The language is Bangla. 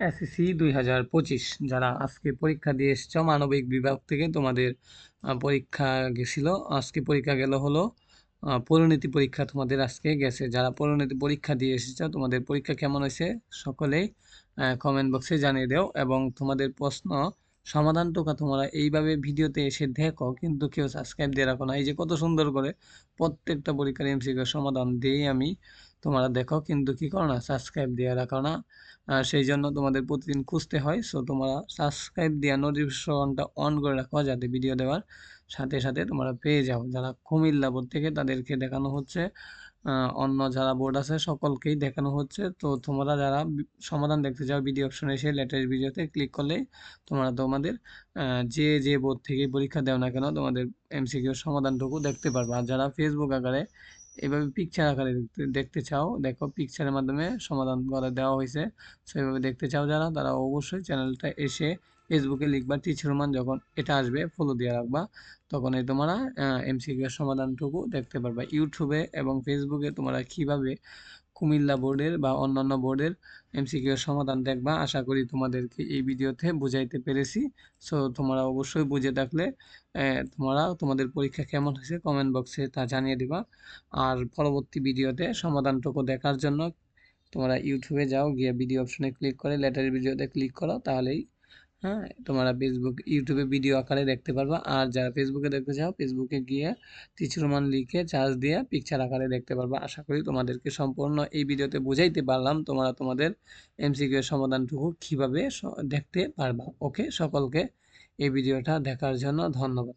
এসএসসি দুই হাজার পঁচিশ, যারা আজকে পরীক্ষা দিয়ে এসছো, মানবিক বিভাগ থেকে তোমাদের পরীক্ষা গেছিল। আজকে পরীক্ষা গেল হলো পরিণতি পরীক্ষা তোমাদের আজকে গেছে। যারা পরিণতি পরীক্ষা দিয়ে এসেছ, তোমাদের পরীক্ষা কেমন হয়েছে সকলেই কমেন্ট বক্সে জানিয়ে দাও। এবং তোমাদের প্রশ্ন সমাধানটুকু তোমরা এইভাবে ভিডিওতে এসে দেখো, কিন্তু কেউ সাবস্ক্রাইব দিয়ে রাখো না। এই যে কত সুন্দর করে প্রত্যেকটা পরীক্ষার এমসিকিউ সমাধান দিয়েই আমি তোমরা দেখো কিন্তু কি করো না সাবস্ক্রাইব দিয়ে রাখো না। সেই জন্য তোমাদের প্রতিদিন খুঁজতে হয় সো তোমরা সাবস্ক্রাইব দিয়ে নোটিফিকেশনটা অন করে রাখো যাতে ভিডিও দেওয়ার সাথে সাথে তোমরা পেয়ে যাও। যারা কুমিল্লা বোর্ড থেকে, তাদেরকে দেখানো হচ্ছে। অন্য যারা বোর্ড আছে, সকলকেই দেখানো হচ্ছে। তো তোমরা যারা সমাধান দেখতে চাও ভিডিও অপশনে এসে লেটেস্ট ভিডিওতে ক্লিক করলে তোমরা তোমাদের যে যে বোর্ড থেকে পরীক্ষা দেও না কেন, তোমাদের এমসিকিউ সমাধানটুকু দেখতে পারবে। আর যারা ফেসবুক আকারে এভাবে পিকচার আকারে দেখতে চাও, দেখো পিকচারের মাধ্যমে সমাধান করে দেওয়া হয়েছে। সো এভাবে দেখতে চাও যারা, তারা অবশ্যই চ্যানেলটা এসে ফেসবুকে লিখবা টিচার মান যখন এটা আসবে ফলো দিয়ে রাখবা, তখন এই তোমরা এমসিকিউ এর সমাধানটুকু দেখতে পারবা। ইউটিউবে এবং ফেসবুকে তোমরা কীভাবে কুমিল্লা বোর্ডের বা অন্যান্য বোর্ডের এমসিকিউ এর সমাধান দেখবা। আশা করি তোমাদেরকে এই ভিডিওতে বুঝাইতে পেরেছি। সো তোমরা অবশ্যই বুঝে থাকলে তোমরা তোমাদের পরীক্ষা কেমন হয়েছে কমেন্ট বক্সে তা জানিয়ে দিবা। আর পরবর্তী ভিডিওতে সমাধানটুকু দেখার জন্য তোমরা ইউটিউবে যাও, গিয়ে ভিডিও অপশনে ক্লিক করে লেটার ভিডিওতে ক্লিক করো, তাহলেই হ্যাঁ তোমরা ফেসবুক ইউটিউবে ভিডিও আকারে দেখতে পারবা। আর যারা ফেসবুকে দেখতে চাও ফেসবুকে গিয়ে তিচুরমান লিখে চার্জ দিয়ে পিকচার আকারে দেখতে পারবা। আশা করি তোমাদেরকে সম্পূর্ণ এই ভিডিওতে বুঝাইতে পারলাম। তোমরা তোমাদের এমসিকিউ এর সমাধানটুকু কীভাবে দেখতে পারবা। ওকে সকলকে এই ভিডিওটা দেখার জন্য ধন্যবাদ।